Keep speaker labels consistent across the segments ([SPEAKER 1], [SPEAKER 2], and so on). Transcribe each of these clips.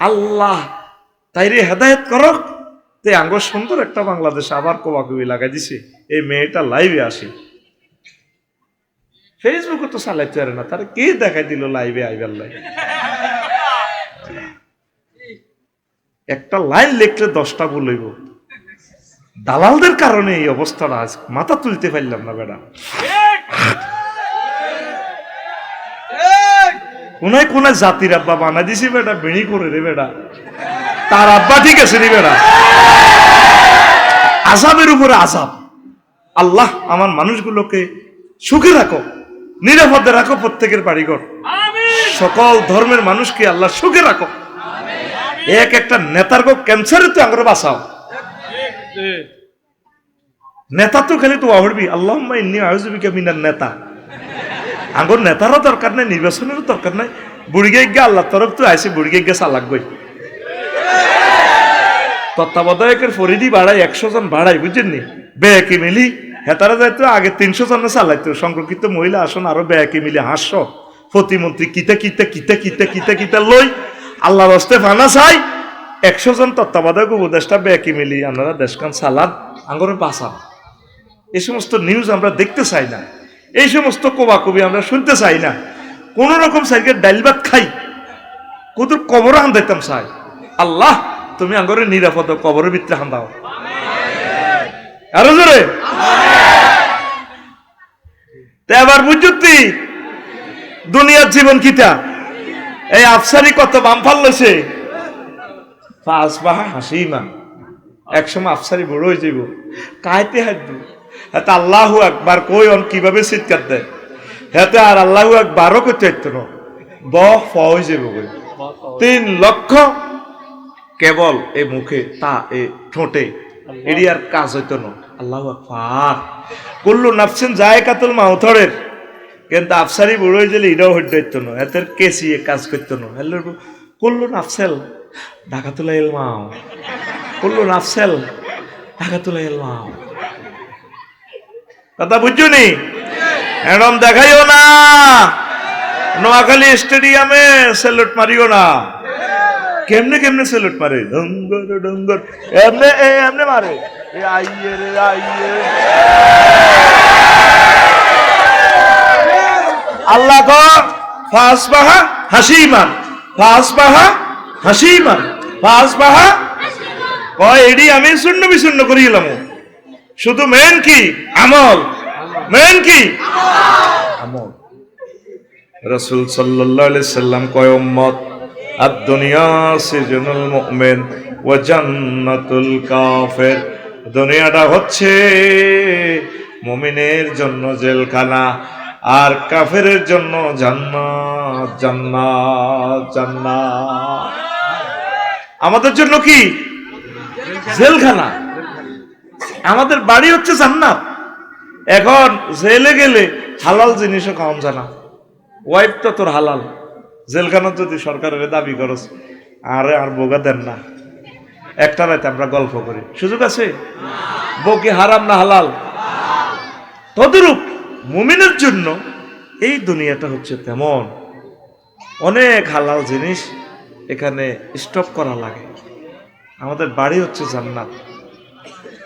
[SPEAKER 1] আল্লাহ, তাইরে হেদায়েত করক। তে আঙ্গ সুন্দর একটা বাংলাদেশ আবার কবাকবি লাগাই দিছে। এই মেয়েটা লাইভে আসে। ফেসবুকে তো চালাইতে পারে না। তার কে দেখাই দিল লাইভে আইবার লাই একটা লাইন লিখলে দশটা বলইব দালালদের কারণে এই অবস্থাটা আজ মাথা তুলতে পারলাম না বেড়া কোনায় কোনায় জাতির আব্বা বানা দিছি বেটা বেড়ি করে রে বেটা। তার আব্বা ঠিক আছে রে বেটা। আজাবের উপরে আজাব। আল্লাহ আমার মানুষগুলোকে সুখে রাখো নিরাপদে রাখো প্রত্যেকের বাড়িঘর। সকল ধর্মের মানুষকে আল্লাহ সুখে রাখো। এক একটা নেতার গো ক্যান্সারে তো আগ্রহ বাঁচাও। নেতা তো খালি তো আহরবি আল্লাহ ইন্নি আয়ুজবিকা মিনার নেতা। আগর নেতারও দরকার নাই, নির্বাচনেরও দরকার নাই। বুড়িগে গিয়ে আল্লাহ তরফ তো আইসে বুড়িগে গিয়ে চালাক গই। তত্ত্বাবধায়কের ফরিদি বাড়াই, একশো জন বাড়াই, বুঝছেন নি? বেয়াকি মিলি, হেতারা যাইতো, আগে তিনশো জনে চালাইতো। সংরক্ষিত মহিলা আসন আরও বেয়াকি মিলি হাস্য প্রতিমন্ত্রী কিতা কিতা কিতা কিতা কিতা কিতা লই আল্লাহ রস্তে ফানা চাই। একশো জন তত্ত্বাবধায়ক উপদেষ্টা বেয়াকি মিলি, আপনারা দেশখান সালাদ আঙ্গরে বাঁচান এই সমস্ত নিউজ আমরা দেখতে চাই না। এই সমস্ত কোবাকবি আমরা শুনতে চাই না। কোন রকম সাইকে ডাইল ভাত খাই। কত কবর হান দিতাম চাই আল্লাহ, তুমি আঙ্গরে নিরাপদ কবরের ভিতরে হান দাও আরও জোরে। তে আবার বুঝতি দুনিয়ার জীবন কিতা এই আফসারি কত বাম ফাল্লেছে পাঁচ বাহা হাসি মা একসময় আফসারি বড় হয়ে যাব কাইতে হাঁটবো। হাতে আল্লাহু একবার কই অন কীভাবে চিৎকার দেয়? হাতে আর আল্লাহু একবারও করতে হইতো ব ফ তিন লক্ষ কেবল এ মুখে, তা এ ঠোঁটে। এডি আর কাজ হইতো না। আল্লাহু আকবার। কুল্লু নাফসিন যায় কাতুল মাউথরের কিন্তু আফসারি বুড়ো গেলে এটাও হইতে হইতো না। এতের কেসি এ কাজ করতো না। হ্যালো কুল্লু নাফসেল ঢাকা তুলা এলমাও। কুল্লু নাফসেল ঢাকা তুলা এলমাও। কথা বুঝছ নি এরম দেখাইও না। নোয়াখালী স্টেডিয়ামে সেলুট মারিও না। কেমনে কেমনে সেলুট মারে? ডঙ্গর ডঙ্গর। এমনে এমনে মারে। এ, আইয়ে রে, আইয়ে। আল্লাহ কো ফাস বাহা হাসিমান। ফাস বাহা হাসিমান। ফাস বাহা কয়, এডি আমি শূন্য বিশূন্য করিলাম। শুধু মেন কি? আমল। মেন কি? আমল। রসুল আলাইহি সাল্লাম কয়, উম্মত দুনিয়া সিজনুল মুমিন ওয়া জান্নাতুল কাফির। দুনিয়াটা হচ্ছে মুমিনের জন্য জেলখানা আর কাফেরের জন্য জান্নাত জান্নাত জান্নাত। আমাদের জন্য কি? জেলখানা। আমাদের বাড়ি হচ্ছে জান্নাত। এখন জেলে গেলে হালাল জিনিসও খাওয়ান জানা। ওয়াইফ তো তোর হালাল। জেলখানা যদি সরকারের দাবি করস, আরে আর বোগা দেন না। একটা রাতে আমরা গল্প করি। সুযোগ আছে? বউ হারাম না হালাল? তদরূপ মুমিনের জন্য এই দুনিয়াটা হচ্ছে তেমন। অনেক হালাল জিনিস এখানে স্টপ করা লাগে। আমাদের বাড়ি হচ্ছে জান্নাত।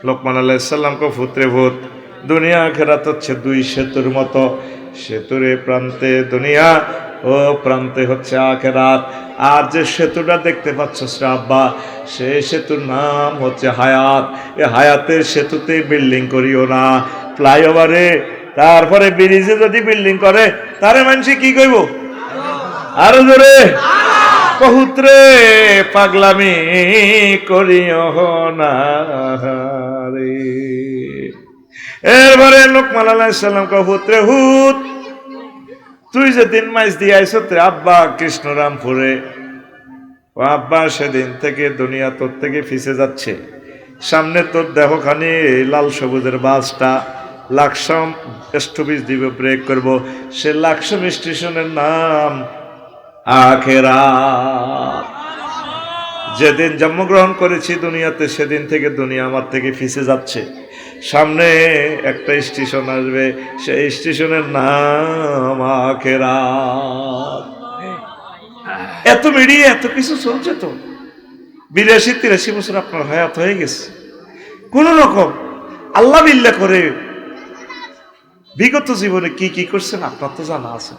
[SPEAKER 1] লোকমান আলাইসাল্লামকে ফুত্রে ভূত, দুনিয়া খেরাত হচ্ছে দুই সেতুর মতো। সেতুরে প্রান্তে দুনিয়া, ও প্রান্তে হচ্ছে আখেরাত। আর যে সেতুটা দেখতে পাচ্ছ আব্বা, সে সেতুর নাম হচ্ছে হায়াত। এ হায়াতের সেতুতে বিল্ডিং করিও না, ফ্লাইওভারে, তারপরে ব্রিজে যদি বিল্ডিং করে, তারে মানুষ কি কইব? আরও জোরে। বহুত্রে পাগলামি করিও না রে এরপরে লোকমান আলাইসাল্লাম কহুত্রে হুত তুই যেদিন মাইজ দিয়ে আইস আব্বা কৃষ্ণরামপুরে। ও আব্বা সেদিন থেকে দুনিয়া তোর থেকে ফিসে যাচ্ছে। সামনে তোর দেহখানি লাল সবুজের বাসটা। লাকসাম স্টপিস দিবে ব্রেক করব। সে লাকসাম স্টেশনের নাম আখেরা। যেদিন জন্মগ্রহণ করেছি দুনিয়াতে, সেদিন থেকে দুনিয়া আমার থেকে ফিসে যাচ্ছে। সামনে একটা স্টেশন আসবে, সেই স্টেশনের নাম আখেরা। এত মিডিয়া এত কিছু চলছে তো। বিরাশি, তিরাশি বছর আপনার হায়াত হয়ে গেছে। কোন রকম আল্লাহ বিল্লা করে বিগত জীবনে কি কি করছেন আপনার তো জানা আছে।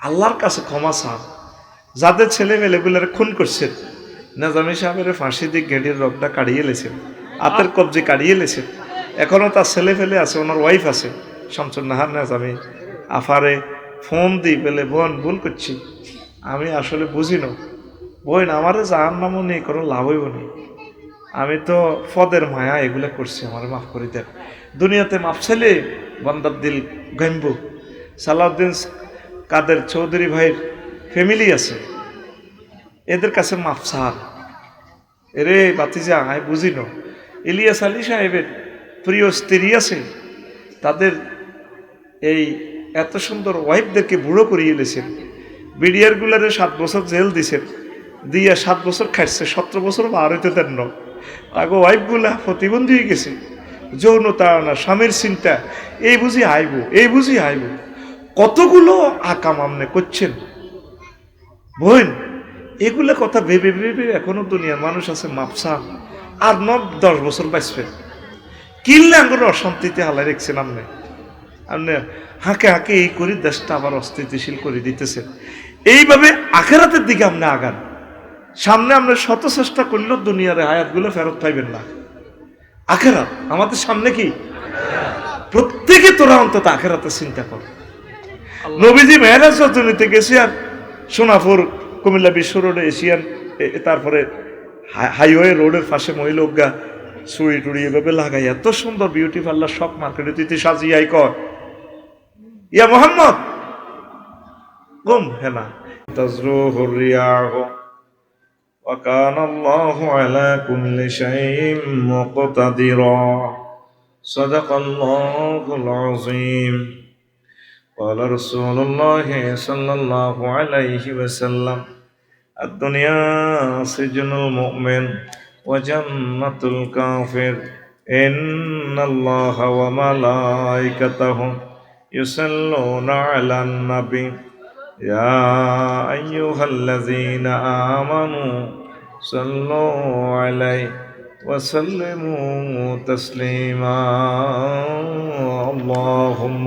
[SPEAKER 1] আল্লাহর কাছে ক্ষমা চান। যাদের ছেলে মেলেগুলার খুন করছেন নাজামি সাহেবের ফাঁসি দিয়ে গেঁড়ির রগটা কাড়িয়ে লেছেন আতের কবজি কাড়িয়ে লেছেন এখনও তার ছেলে ফেলে আছে, ওনার ওয়াইফ আছে শামসুর নাহার নাজামি। আফারে ফোন দিই পেলে বোন, ভুল করছি। আমি আসলে বুঝি না বোন, আমারে যার নামও নেই, কোনো লাভ হইব নেই। আমি তো ফদের মায়া এগুলো করছি, আমার মাফ করে দেন। দুনিয়াতে মাফ ছেলে, বন্দার দিল গাইম্বু সালাউদ্দিন কাদের চৌধুরী ভাইয়ের ফ্যামিলি আছে। এদের কাছে মাফ সার এরে বাতিজা আমি বুঝি না। ইলিয়াস আলী সাহেবের প্রিয় স্ত্রী আছে। তাদের এই এত সুন্দর ওয়াইফদেরকে বুড়ো করিয়ে এলেছেন বিডিআর গুলারে সাত বছর জেল দিছেন। দিয়ে সাত বছর খাইছে, সতেরো বছর বার হইতে না। তাকে ওয়াইফগুলা প্রতিবন্ধী হয়ে গেছে। যৌনতা না স্বামীর চিন্তা। এই বুঝি আইব এই বুঝি আইব কতগুলো আকাম আমনে করছেন? বোন এগুলো কথা ভেবে ভেবে এখনও দুনিয়ার মানুষ আছে মাপসা। আর ন দশ বছর বাঁচবে। কিনলে আঙ্গুর অশান্তিতে হালাই রেখছেন আপনি আপনি হাঁকে হাঁকে এই করি দেশটা আবার অস্থিতিশীল করে দিতেছেন এইভাবে আখেরাতের দিকে আপনি আগান। সামনে আমরা শত চেষ্টা করলেও দুনিয়ার হায়াতগুলো ফেরত পাইবেন না। আখেরাত আমাদের সামনে কি? প্রত্যেকে তোরা অন্তত আখেরাতে চিন্তা কর। নবীজি মেহরাজ রজনীতে গেছি আর সোনাপুর কুমিল্লা বিশ্ব রোডে এশিয়ান এ- এ- তারপরে হাই- হাইওয়ে রোডের পাশে মহিলোগা সুই টুড়ি এভাবে লাগাই এত সুন্দর বিউটি পার্লার শপ মার্কেটে তুই সাজিয়াই কর ইয়া মোহাম্মদ গুম হেনা تزروه الرياح وكان الله على كل شيء مقتدرا صدق الله العظيم قال رسول الله صلى الله عليه وسلم الدنيا سجن المؤمن وجنة الكافر. إن الله وملائكته يصلون على النبي. يا أيها الذين آمنوا صلوا عليه وسلموا تسليما. اللهم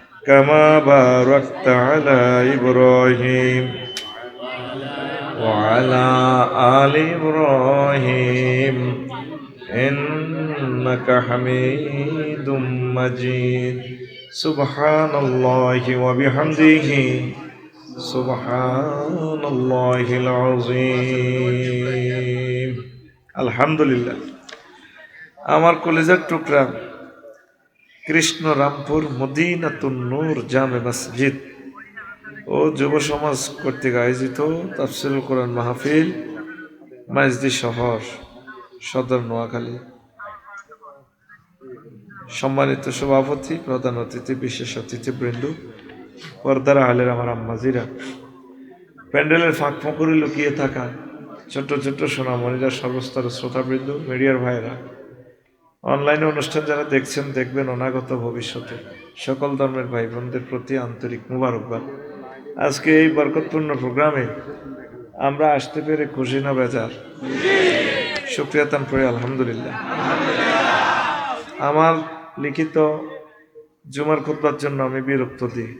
[SPEAKER 1] كما باركت على إبراهيم وعلى آل إبراهيم إنك حميد مجيد سبحان الله وبحمده سبحان الله العظيم الحمد لله আমার কলেজের টুকরা কৃষ্ণ রামপুর মদিনাতুন নূর জামে মসজিদ। ও যুব সমাজ কর্তৃক আয়োজিত তাফসিল কোরআন মাহফিল মাইজদি শহর, সদর নোয়াখালী। সম্মানিত সভাপতি, প্রধান অতিথি, বিশেষ অতিথিবৃন্দ, পর্দার আলের আমার আম্মাজিরা। প্যান্ডেলের ফাঁক ফোঁকরে লুকিয়ে থাকা ছোট্ট ছোট্ট সোনামণিরা সর্বস্তর শ্রোতাবৃন্দ, মিডিয়ার ভাইরা অনলাইনে অনুষ্ঠান যারা দেখছেন, দেখবেন অনাগত ভবিষ্যতে সকল ধর্মের ভাই বোনদের প্রতি আন্তরিক মুবারকবাদ। আজকে এই বরকতপূর্ণ প্রোগ্রামে আমরা আসতে পেরে খুশি না বেজার। সুক্রিয়াতান পড়ে আলহামদুলিল্লাহ। আমার লিখিত জুমার খুতবার জন্য আমি বিরক্ত দিই।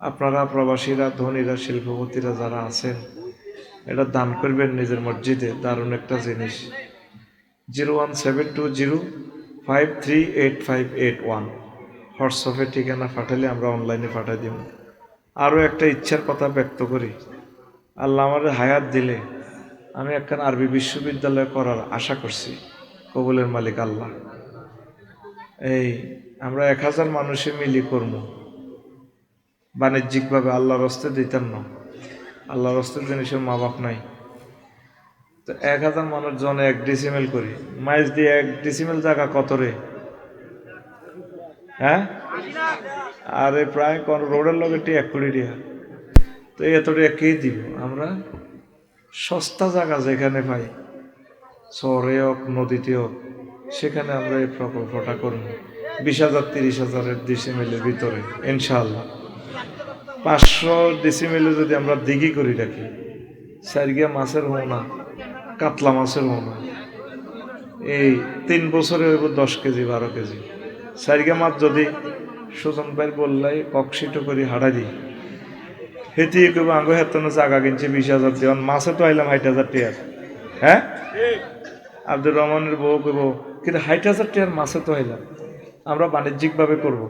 [SPEAKER 1] আপনারা প্রবাসীরা, ধনীরা, শিল্পপতিরা যারা আছেন, এটা দান করবেন নিজের মসজিদে, দারুণ একটা জিনিস। Zero one seven two zero five three eight five eight one. হোয়াটসঅ্যাপে ঠিকানা পাঠালে আমরা অনলাইনে পাঠাই দিব। আরও একটা ইচ্ছার কথা ব্যক্ত করি। আল্লাহ আমার হায়াত দিলে আমি একখান আরবি বিশ্ববিদ্যালয় করার আশা করছি। কবুলের মালিক আল্লাহ। এই, আমরা এক হাজার মানুষে মিলি করব বাণিজ্যিকভাবে আল্লাহর রস্তে দিতেন না। আল্লাহর রস্তে জিনিসের মা বাপ নাই। তো এক হাজার মানুষ জনে এক ডিসিমেল করি। মাইজ দিয়ে এক ডিসিমেল জায়গা কত রে? হ্যাঁ? আরে প্রায় কোন রোডের লগে টি এক কোটি টিয়া তো এতটা একেই দিব? আমরা সস্তা জায়গা যেখানে পাই, শহরে হোক, নদীতে হোক, সেখানে আমরা এই প্রকল্পটা করব। বিশ হাজার, তিরিশ হাজারের ডিসিমেলের ভিতরে, ইনশাআল্লাহ। পাঁচশো ডিসিমেলে যদি আমরা দিঘি করি রাখি সারিগা মাছের হোনা কাতলা মাছের হোনা এই তিন বছরে হইব দশ কেজি, বারো কেজি। সারিগা মাছ যদি সুজন ভাই বললাই ককশিটো করে হাড়া দিই। হেতি কেউ আঙ্গ হেতনে জাগা কিনছে বিশ হাজার দেওয়ান মাছে তো আইলাম হাইট হাজার টিয়ার। হ্যাঁ? আব্দুর রহমানের বউ কেব কিন্তু হাইট হাজার টিয়ার মাছে তো আইলাম। আমরা বাণিজ্যিকভাবে করব।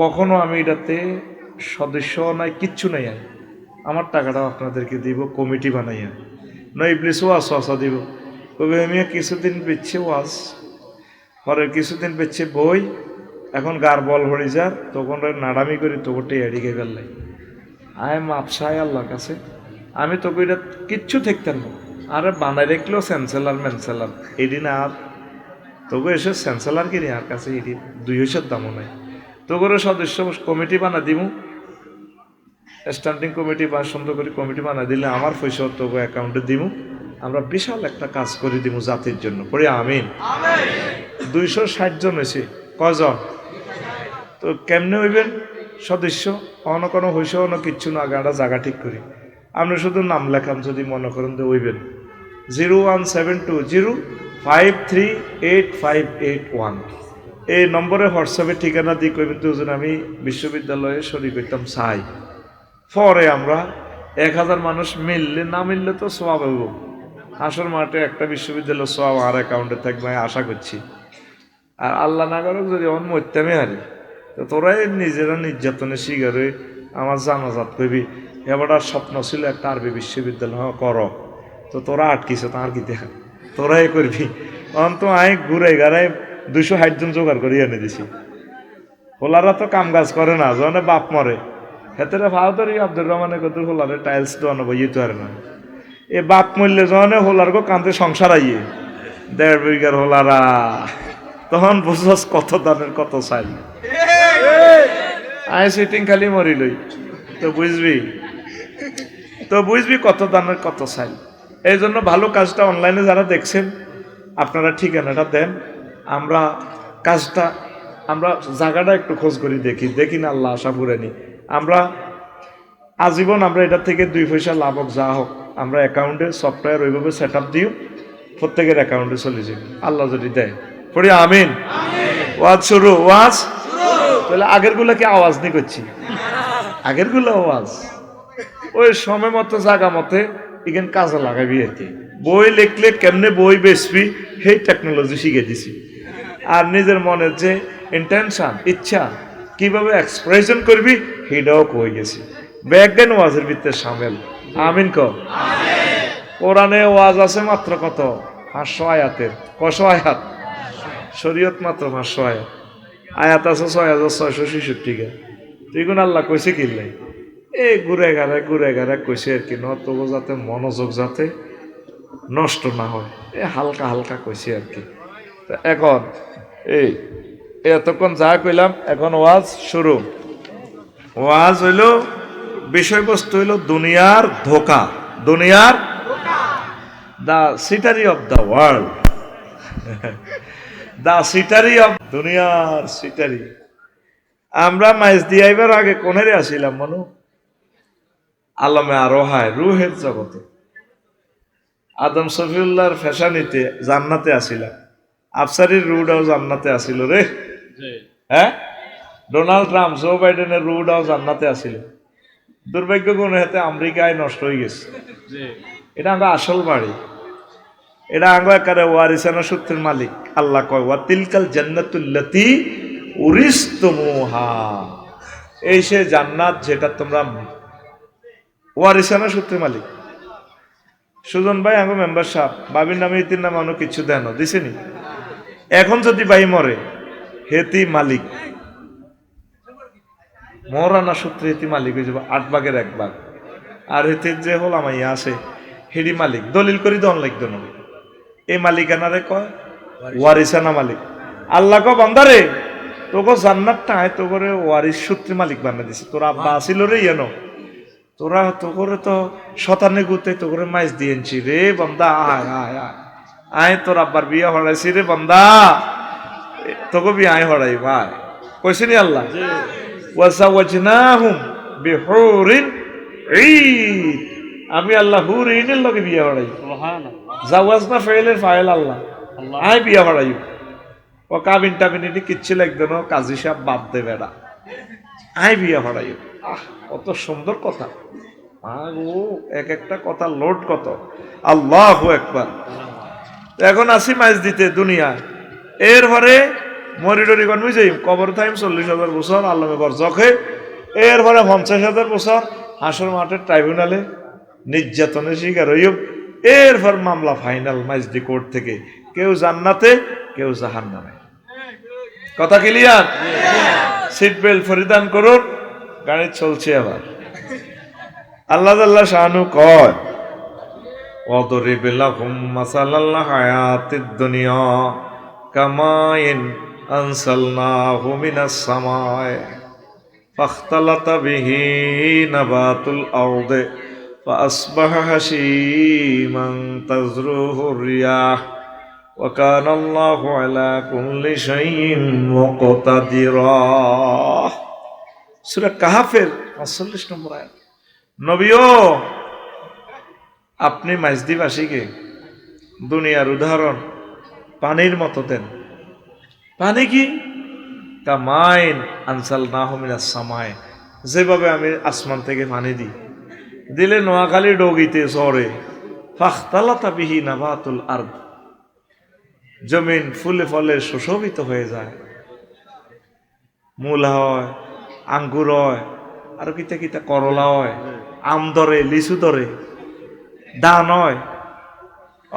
[SPEAKER 1] কখনো আমি এটাতে সদস্য নাই, কিচ্ছু নাই আমার টাকাটাও আপনাদেরকে দিব, কমিটি বানাইয়া। নয় ইবলিস ওয়াজ ওয়াসা দিব। কবে আমি কিছুদিন বেচছে ওয়াজ, পরে কিছুদিন বেচছে বই, এখন গার বল হরি যার তখন নাড়ামি করি তোকে এড়িয়ে ফেললাই আয় মাপসাই আল্লাহর কাছে, আমি তোকে এটা কিচ্ছু থাকতেন না। আরে বানাই রাখলেও স্যান্সেলার ম্যানসেলার এদিন আর। তবু এসে স্যান্সেলার কিনি আর কাছে এটি দুই হইসের দামও নাই। তো করে সদস্য কমিটি বানা দিমু স্ট্যান্ডিং কমিটি বা সুন্দর করে কমিটি বানা দিলে আমার পয়সা তবু অ্যাকাউন্টে দিব আমরা বিশাল একটা কাজ করে দিব জাতির জন্য। পড়ি আমিন। দুইশো ষাট জন হয়েছে। কজন তো কেমনে হইবেন? সদস্য? অন্য কোনো হইস অন্য কিচ্ছু না আগে জায়গা ঠিক করি। আপনি শুধু নাম লেখান যদি মনে করেন যে হইবেন। Zero one seven two zero five three eight five eight one. এই নম্বরে হোয়াটসঅ্যাপে ঠিকানা দিয়ে কইবেন তো আমি বিশ্ববিদ্যালয়ে শরীর করতাম চাই পরে আমরা এক হাজার মানুষ মিললে না মিললে তো সোয়াব হইব। আসর মাঠে একটা বিশ্ববিদ্যালয় সোয়াব আর অ্যাকাউন্টে থাকবে আশা করছি। আর আল্লাহ না করুক যদি অন মরতামে হারে তো তোরাই নিজেরা নির্যাতনে শিকারে আমার জানাজাত করবি। এবার স্বপ্ন ছিল একটা আরবি বিশ্ববিদ্যালয় হ্যাঁ, কর। তো তোরা আটকিছে তার কি দেখা তোরাই করবি। অন্ত আই ঘুরে গাড়ায় দুশো ষাট জোগাড় করে এনে দিছি। হোলারা তো কাম কাজ করে না জনে বাপ মরে। হেতেরে ভারতের আব্দুর রহমানের কত হোলারে টাইলস দোয়ানো বইয়ে তো আর না। এ বাপ মরলে জনে হোলার গো কান্তে সংসার আইয়ে। দেড় বিঘার হোলারা। তখন বুঝস কত দানের কত চাই আয় সিটিং খালি মরিলই তো বুঝবি? তো বুঝবি কত দানের কত চাই এই জন্য ভালো কাজটা অনলাইনে যারা দেখছেন, আপনারা ঠিকানাটা দেন। আমরা কাজটা, আমরা জায়গাটা একটু খোঁজ করি দেখি। দেখি না আল্লাহ আশা পুরানি। আমরা আজীবন আমরা এটা থেকে দুই পয়সা লাভ হোক যা হোক আমরা অ্যাকাউন্টে সফটওয়্যার ওইভাবে সেট আপ দিও প্রত্যেকের অ্যাকাউন্টে চলে যাবে। আল্লাহ যদি দেয়। পড়ি আমিন। ওয়াজ শুরু ওয়াজ? তাহলে আগেরগুলো কি আওয়াজ নি করছি। আগেরগুলো আওয়াজ। ওই সময় মতো জায়গা মতে এখান কাজে লাগাবি আর কি বই লিখলে কেমনে বই বেচবি সেই টেকনোলজি শিখে দিছি। আর নিজের মনের যে ইন্টেনশন ইচ্ছা কীভাবে এক্সপ্রেশন করবি? সেটাও কই গেছি। ব্যাজ্ঞান ওয়াজের ভিতরে সামিল। আমিন ক কোরআনে ওয়াজ আছে মাত্র কত? পাঁচশো আয়াতের। কশো আয়াত? শরীয়ত মাত্র পাঁচশো আয়াত। আয়াত আছে ছয় হাজার ছয়শো ছেষট্টি গে তুই কোন আল্লাহ কইছে কিনলাই এই ঘুরে গাড়ে ঘুরে গাড়ে কইছে আর কি তবু যাতে মনোযোগ যাতে নষ্ট না হয়। এ হালকা হালকা কইছে আর কি। এখন, এই এতক্ষণ যা কইলাম এখন ওয়াজ শুরু। ওয়াজ হইল বিষয়বস্তু হইল দুনিয়ার ধোকা। দুনিয়ার the cheater of the world the cheater of দুনিয়ার সিটারি আমরা মাইজ দিয়াইবার আগে কোনেরে আসিলাম মনু? আলমে আরও হায় রুহের জগতে। আদম শফিউল্লাহর ফ্যাশানিতে জান্নাতে আসিলাম। আফসারির রুডাও জান্নাতে আসিল রে। হ্যাঁ? ডোনাল্ড ট্রাম্প জো বাইডেনের রুডাও জান্নাতে আসিল। দুর্ভাগ্য গুণ হাতে আমেরিকায় নষ্ট হয়ে গেছে। এটা আমরা আসল বাড়ি। এটা আঙ্গ একারে ওয়ারিসানা সূত্রের মালিক। আল্লাহ কয় ওয়া তিলকাল জান্নাতুল্লাতি উরিস্তমুহা। এই সে জান্নাত যেটা তোমরা ওয়ারিসানা সূত্রের মালিক। সুজন ভাই আঙ্গ মেম্বার সাহেব বাবির নামে ইতির নামে অন্য কিছু দেন দিছেনি এখন যদি ভাই মরে হেতি মালিক। মরানা সূত্রে হেতি মালিক হয়ে যাবে আট ভাগের এক ভাগ। আর হেতির যে হল আমাই আছে হেডি মালিক। দলিল করি দন লাগতো না। এই মালিকানারে কয় ওয়ারিসানা মালিক। আল্লাহ কো বান্দারে তোকে জান্নাতটা আয় তো করে ওয়ারিস সূত্রে মালিক বানিয়ে দিছে। তোর আব্বা আসিল রে ইয়েনো। তোরা তো করে তো শতানে গুতে তো করে মাইজ দিয়েছি রে বান্দা আয় আয় আয়। আয় তোর আব্বার বিয়ে হড়াইছি রে বান্দা। তোকে বিয়ে আয় হড়াই ভাই। কইছে নি আল্লাহ? ওয়াসা ওয়াসাওয়াজনাহুম বিহুরিন ঈদ। আমি আল্লাহ হুরিনের লগে বিয়ে হড়াই জাওয়াজনা ফেলের ফাইল আল্লাহ। আয় বিয়ে হড়াই ও কাবিন টাবিন এটি কিচ্ছু লাগবে না কাজী সাহেব বাপ দেবে না। আয় বিয়ে হড়াই আহ কত সুন্দর কথা। ও এক একটা কথা লোড কত। আল্লাহ একবার। এখন আসি মাছ দিতে দুনিয়া। এর পরে মরিডরি কনমি যাই কবর টাইম চল্লিশ হাজার বছর, আল্লামে বরজখে এর পরে পঞ্চাশ হাজার বছর, হাসর মাঠের ট্রাইব্যুনালে নির্যাতনের শিকার হইব এরপর মামলা ফাইনাল মাইজদি কোর্ট থেকে। কেউ জান্নাতে, কেউ জাহান নামে কথা ক্লিয়ার? সিট বেল্ট পরিধান করুন, গাড়ি চলছে আবার আল্লাহ আল্লাহ শাহানু কয় وضرب لهم مثل الحياة الدنيا كماء أنزلناه من السماء فاختلط به نبات الأرض فأصبح هشيما تزروه الرياح وكان الله على كل شيء مقتدرا سورة কাহাফের 45 নম্বর আয়াত নবীও আপনি মাইজদিবাসীকে দুনিয়ার উদাহরণ পানির মতো দেন। পানি কি? কামাইন আনসাল না হমিনা সামায় যেভাবে আমি আসমান থেকে পানি দিই। দিলে নোয়াখালী ডগিতে চরে ফাখতালাতা বিহি নাবাতুল আর্দ। জমিন ফুলে ফলে সুশোভিত হয়ে যায়। মূল হয়, আঙ্গুর হয়, আর কিতা কিতা করলা হয়। আম ধরে, লিচু ধরে। দান নয়।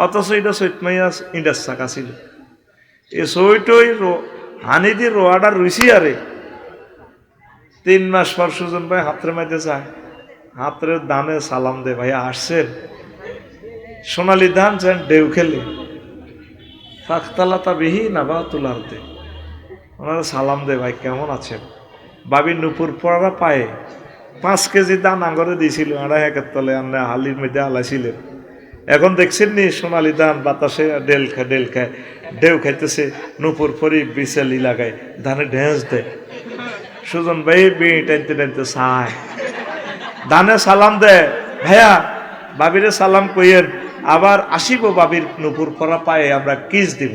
[SPEAKER 1] অথচ এটা চৈত মাইয়া ইন্ডাস চাকা ছিল এ চৈতই হানি দিয়ে রোয়াটা রুইছি আরে তিন মাস পর সুজন ভাই হাতরে মাইতে চায় হাতরে দানে সালাম দে ভাই আসছেন সোনালি ধান চান ডেউ খেলে। ফাঁকতালাতা বিহি না বা তুলার দে। ওনারা সালাম দে ভাই, কেমন আছেন বাবি নুপুর পড়ারা পায়ে। পাঁচ কেজি দান আঙ্গরে দিয়েছিল, আড়াই একের তলে আমরা হালির মধ্যে হালাইছিলেন এখন দেখছেন নি, সোনালি ধান বাতাসে ডেল খায় ডেল খায় ঢেউ খাইতেছে, নুপুর ফরি বিশালি লাগায় ধানে ঢেঁস দেয় সুজন ভাই বিয়ে টানতে টানতে চায়। ধানে সালাম দেয় ভাইয়া, বাবিরে সালাম কইয়ের আবার আসিব বাবির নুপুর পরা পায়ে, আমরা কিস দিব।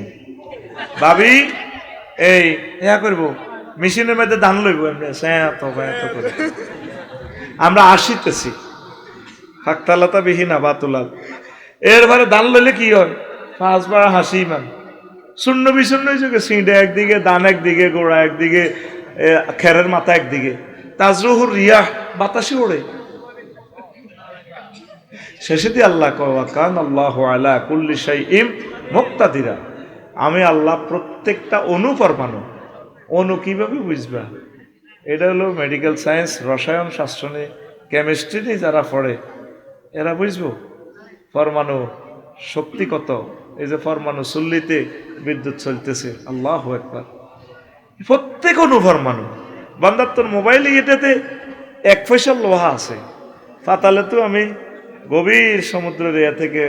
[SPEAKER 1] বাবি, এই, ইয়া করব, মেশিনের মধ্যে ধান লইব আমরা স্যাঁ এত করে। আমরা আসিতেছি। হাকতালাতা বিহীন আবাতুলাল এরপরে দান লইলে কি হয়? পাঁচবার হাসি মান শূন্য বিশূন্য যুগে সিঁড়ে একদিকে, দান একদিকে, গোড়া একদিকে খেরের মাথা একদিকে। তাজরুহুর রিয়া বাতাসে ওড়ে। শেষে দিয়ে আল্লাহ কান আল্লাহ আলা কুল্লি শাই ইম মুক্তাদিরা। আমি আল্লাহ প্রত্যেকটা অনু পরমাণু। অনু কীভাবে বুঝবা? এটা হলো মেডিকেল সায়েন্স রসায়ন শাস্ত্র নিয়ে কেমিস্ট্রি নিয়ে যারা পড়ে, এরা বুঝব? পরমাণু শক্তি কত? এই যে পরমাণু চুল্লিতে বিদ্যুৎ চলতেছে। আল্লাহ একবার প্রত্যেক অনুপরমাণু বান্দার তোর মোবাইলে এটাতে এক পয়সা লোহা আছে। পাতালে তো আমি গভীর সমুদ্রের ইয়া থেকে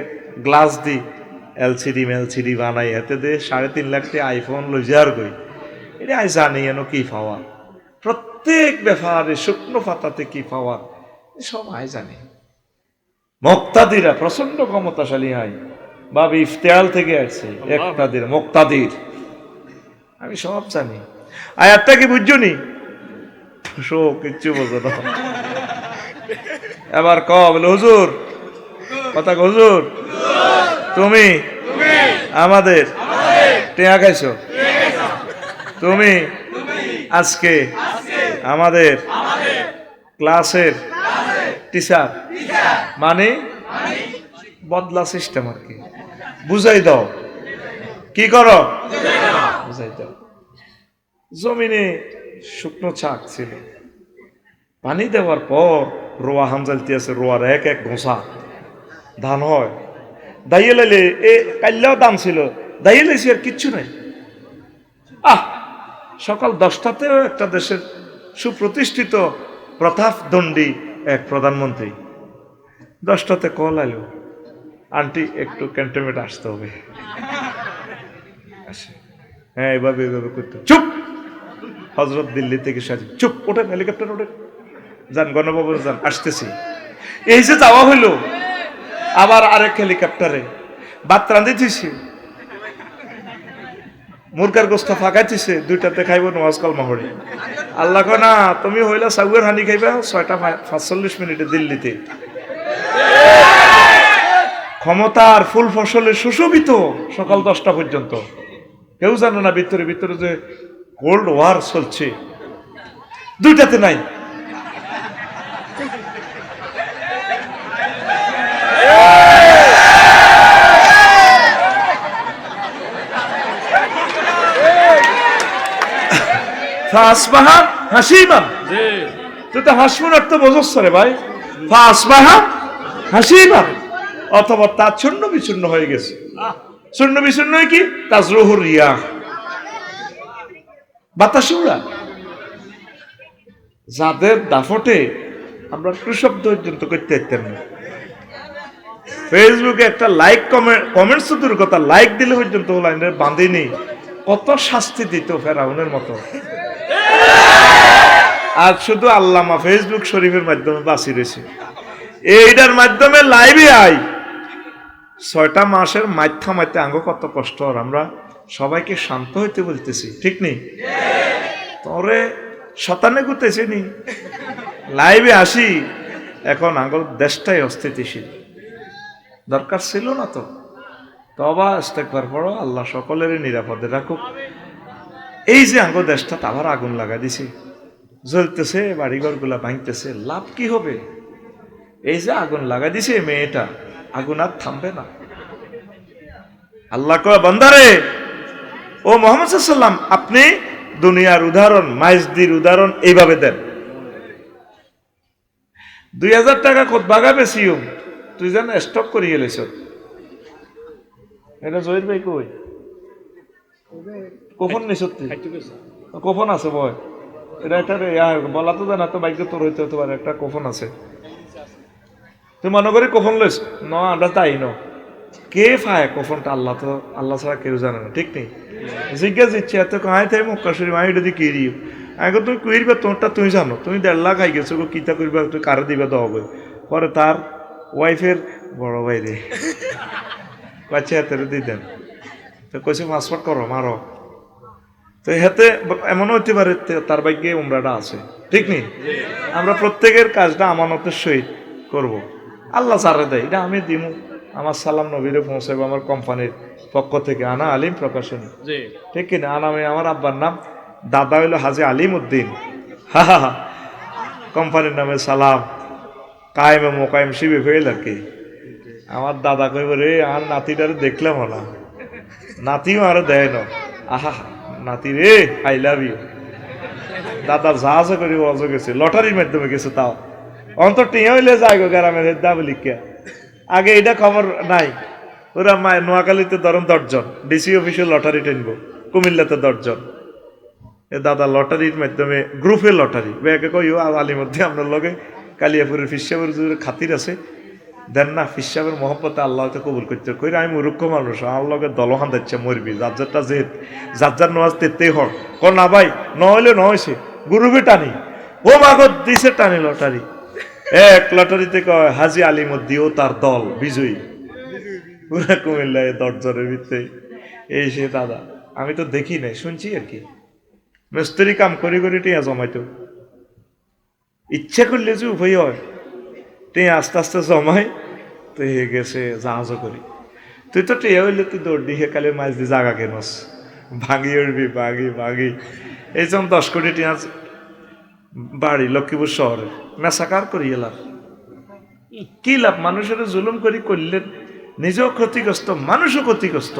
[SPEAKER 1] গ্লাস দিই, এলসিডি মেলসিডি বানাই, এতে দিয়ে সাড়ে তিন লাখ টাকা আইফোন লই যার গই এটা আই জানি এনো কি পাওয়া। প্রত্যেক ব্যাপারে শুকনো পাতাতে কি পাওয়া সব আই জানি। মক্তাদিরা প্রচণ্ড ক্ষমতাশালী হয়। বাবি ইফতেয়াল থেকে আসছে একতাদির মুক্তাদির। আমি সব জানি। আয়াতটা কি বুঝছ নি? শো কিচ্ছু বোঝো না। এবার ক বলে হুজুর কথা হুজুর তুমি আমাদের টেয়া খাইছো? তুমি আজকে আমাদের ক্লাসের টিচার মানে বদলা সিস্টেম আর কি। বুঝাই দাও। কি করো? বুঝাই দাও। জমিনে শুকনো ছাক ছিল। পানি দেওয়ার পর রোয়া হামজালতি আছে রোয়ার এক এক ঘোষা। ধান হয়। দাইয়ে লাইলে এ কাল্যাও দাম ছিল। দাইয়ে লাইছি আর কিচ্ছু নাই। আহ! সকাল দশটাতেও একটা দেশের সুপ্রতিষ্ঠিত প্রতাপদণ্ডী এক প্রধানমন্ত্রী। দশটাতে কল আইলো। আন্টি, একটু ক্যান্টনমেন্ট আসতে হবে। হ্যাঁ এভাবে এভাবে করতে চুপ! হজরত দিল্লি থেকে সাজি। চুপ! ওঠেন হেলিকপ্টার ওঠেন। যান, গণভবন যান। আসতেছি। এই যে যাওয়া হইল, আবার আরেক হেলিকপ্টারে ভাত রাঁধিতেছি মুরগার গোস্ত ফাঁকাইতেছে দুইটাতে খাইব নওয়াজ কল মাহরি। আল্লাহ কয়, না, তুমি হইলা সাগুয়ের হানি খাইবা ছয়টা সাতচল্লিশ মিনিটে দিল্লিতে। ক্ষমতার ফুল ফসলে সুশোভিত সকাল দশটা পর্যন্ত। কেউ জানে না ভিতরে ভিতরে যে কোল্ড ওয়ার চলছে। দুইটাতে নাই। ফাসবাহা হাসিমান তুই তো হাসিমান অর্থ বোঝস রে ভাই। ফাসবাহা হাসিমান অথবা তা চূর্ণ বিচূর্ণ হয়ে গেছে। বিচূর্ণ হয়ে কি? তাজরুহুর রিয়া। বাতাসে উড়া যাদের দাফটে আমরা কৃষব্দ পর্যন্ত করতে পারতাম না। ফেসবুকে একটা লাইক কমেন্ট কমেন্টস দূর কথা লাইক দিলে পর্যন্ত লাইনের বাঁধেনি। কত শাস্তি দিত ফেরাউনের মতো। আর শুধু আল্লামা ফেসবুক শরীফের মাধ্যমে বাঁচি রয়েছে। এইটার মাধ্যমে লাইভে আই। ছয়টা মাসের মাথা মাথা আঙ্গ কত কষ্ট, আর আমরা সবাইকে শান্ত হইতে বলতেছি, ঠিক নেই? তোরে শতানে গুতেছে নি। লাইভে আসি, এখন আঙ্গল দেশটাই অস্থিতিশীল। দরকার ছিল না তো। তবা, ইস্তেকবার পড়ো, আল্লাহ সকলেরই নিরাপদে রাখুক। এই যে আঙ্গ দেশটা আবার আগুন লাগা দিছে। জ্বলতেছে বাড়িঘরগুলা ভাঙতেছে লাভ কি হবে? এই যে আগুন লাগা দিছে মেয়েটা আগুন আর থামবে না। আল্লাহ কয় বান্দারে ও মোহাম্মদ সাল্লাম আপনি দুনিয়ার উদাহরণ মাইজদির উদাহরণ এইভাবে দেন। দুই হাজার টাকা কত বাগা বেশিও তুই যেন স্টক করিয়ে এলেছ এটা জয়ের ভাই কই? কখন নিছ তুই? কখন আছে বয়? এটা একটা বলা তো জানা তো বাইকে তোর হইতে হতে পারে, একটা কখন আছে। তুই মনে করি কখন লইস? ন, আমরা তাই ন। কে ফায় কখনটা আল্লাহ তো, আল্লাহ ছাড়া কেউ জানে না, ঠিক নেই? জিজ্ঞাসা দিচ্ছে, এত কাহাই তাই মুখ কাশুরি মা এটা দিয়ে কিরিও আগে তুমি কুইরবে, তোমারটা তুমি জানো। তুমি দেড় লাখ খাই গেছো কিতা করবে তুই কারে দিবে তো হবে পরে তার ওয়াইফের বড় ভাই রে। বাচ্চা হাতের দিয়ে দেন। তো কইছে, পাসপোর্ট করো, মারো। তো হাতে এমনও হতে পারে তার ভাগ্যে উমরাটা আছে। ঠিক নেই আমরা প্রত্যেকের কাজটা আমানতের সহিত করব। আল্লাহ সারে দেয় এটা আমি দিমু। আমার সালাম নবীরে পৌঁছাবো আমার কোম্পানির পক্ষ থেকে। আনা আলিম প্রকাশনী। ঠিক কিনা আনামে আমার আব্বার নাম। দাদা হইল হাজি আলিম উদ্দিন হা হা হা। কোম্পানির নামে সালাম। কায়েমে মোকায়েম শিবে ফেল আর কি। আমার দাদা কইব রে আর নাতিটারে দেখলাম না। নাতিও আরও দেয় না। আহা নাতি রে আই লাভ ইউ দাদা জাহাজে করে অজ গেছে। লটারির মাধ্যমে গেছে তাও। অন্তর টিয়া হইলে যায় গো গ্রামের দাবি লিখে আগে এটা খবর নাই। ওরা মায়ের নোয়াখালীতে ধরুন দশজন ডিসি অফিসে লটারি টেনবো কুমিল্লাতে দশজন এ দাদা লটারির মাধ্যমে গ্রুপে লটারি ব্যাগে কই আলির মধ্যে আপনার লগে কালিয়াপুরের ফিসাবের যে খাতির আছে। দেন না, ফিসাবের মহব্বতে আল্লাহ তো কবুল করতে। কই আমি মূর্খ মানুষ লগে দলহান দিচ্ছে মরবি। যার যারটা যে যার নোয়াজ তেতেই হর ক না ভাই ন হইলে ন হয়েছে গ্রুপে টানি। ও মাগত দিছে টানি লটারি। এক লটারিতে কয়, হাজি আলিমদ্দি ও তার দল, বিজয়ী। পুরা কুমিল্লায় দশজনের ভিতরে। এই সে দাদা, আমি তো দেখি নাই, শুনছি আর কি। মিস্ত্রি কাম করি করি টিয়া জমাইতো। ইচ্ছা করলে যে উভয় হয়। টিয়া আস্তে আস্তে জমাই তুই গেছে, জাহাজও করি। তুই তো টিয়া হইলে তুই দৌড় দিয়ে কালে মাছ দিয়ে জাগা কেনস ভাঙি উঠবি ভাঙি ভাঙি এই যেমন দশ কোটি টিয়া বাড়ি লক্ষ্মীপুর শহরে মেসাকার করি এলাম? কি লাভ? মানুষের জুলুম করি করলেন নিজেও ক্ষতিগ্রস্ত, মানুষও ক্ষতিগ্রস্ত।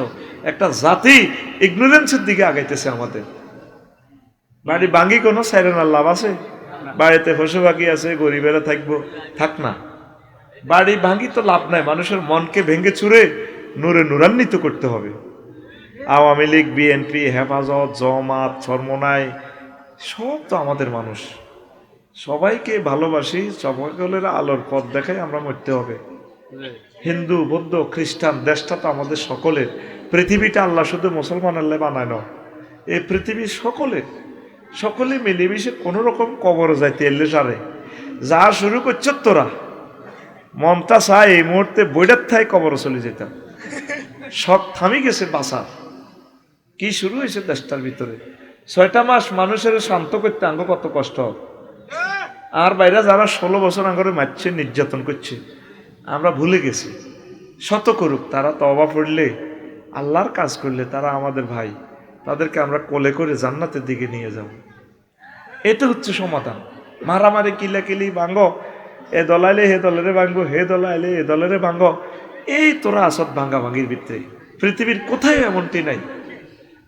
[SPEAKER 1] একটা জাতি ইগনোরেন্সের দিকে আগাইতেছে আমাদের। বাড়ি ভাঙ্গি কোনো সাইরেনার লাভ আছে? বাড়িতে পশু পাখি আছে, গরিবেরা থাকব। থাক না। বাড়ি ভাঙি তো লাভ নাই, মানুষের মনকে ভেঙে চুরে নূরে নূরান্বিত করতে হবে। আওয়ামী লীগ, বিএনপি, হেফাজত, জমাত, চরমনাই, সব তো আমাদের মানুষ। সবাইকে ভালোবাসি, সকলের আলোর পথ দেখাই আমরা মরতে হবে। হিন্দু, বৌদ্ধ, খ্রিস্টান, দেশটা তো আমাদের সকলের। পৃথিবীটা আল্লাহ শুধু মুসলমান আল্লাহ বানায় না এই পৃথিবীর সকলের। সকলে মিলেমিশে কোনো রকম কবর যাইতে এলে সারে। যা শুরু করছ তোরা। মমতা চাই এই মুহূর্তে বইটার থাই কবর চলে যেতাম সব থামি গেছে বাসার। কি শুরু হয়েছে দেশটার ভিতরে? ছয়টা মাস মানুষের শান্ত করতে আঙ্গ কত কষ্ট। আর বাইরে যারা ষোলো বছর আঙ্গরে মারছে নির্যাতন করছে, আমরা ভুলে গেছি। শত করুক, তারা তবা পড়লে, আল্লাহর কাজ করলে তারা আমাদের ভাই। তাদেরকে আমরা কোলে করে জান্নাতের দিকে নিয়ে যাব। এটা হচ্ছে সমাধান। মারামারি, কিলাকিলি, ভাঙ্গ। এ দলাইলে হে দলেরে ভাঙ্গো, হে দলাইলে এ দলেরে ভাঙ্গ। এই তোরা আসত ভাঙ্গা ভাঙ্গির ভিতরে। পৃথিবীর কোথায় এমনটি নাই?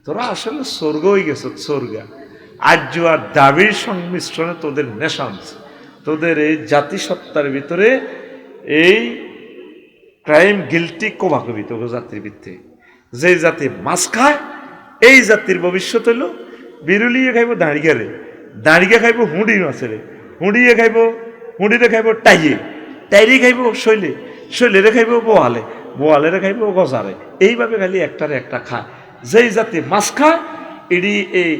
[SPEAKER 1] তোরা আসলে স্বর্গ হয়ে গেছ, স্বর্গা। আর্য আর দাবির সংমিশ্রণে তোদের নেশান্স তোদের এই জাতিসত্তার ভিতরে এই ক্রাইম গিলটি কোভাকবি তোকে জাতির ভিত্তি যে জাতি মাছ খায় এই জাতির ভবিষ্যৎ হইল বিরুলিয়ে খাইব দাঁড়িয়ারে দাঁড়িয়ে খাইব হুঁড়ি মাছেরে। হুঁড়িয়ে খাইব হুঁড়িরে খাইব টাইয়ে। টাইরি খাইব শৈলে। শৈলেরে খাইব বোয়ালে। বোয়ালেরে খাইব গজারে। এইভাবে খালি একটারে একটা খায় যেই জাতি মাছ খায় এডি এই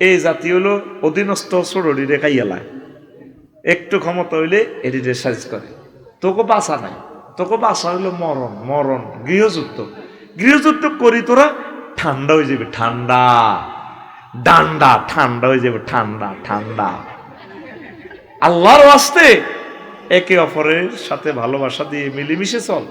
[SPEAKER 1] এই জাতি হলো অধীনস্থ সরড়িরে খাইয়ালায় একটু ক্ষমতা হইলে এডিটে সাইজ করে। তোকে বাঁচা নাই। তোকে বাঁচা হইল মরণ মরণ, গৃহযুদ্ধ। গৃহযুদ্ধ করি তোরা ঠান্ডা হয়ে যাবে, ঠান্ডা। ডান্ডা ঠান্ডা হয়ে যাবে, ঠান্ডা ঠান্ডা। আল্লাহর আসতে একে অপরের সাথে ভালোবাসা দিয়ে মিলেমিশে চল।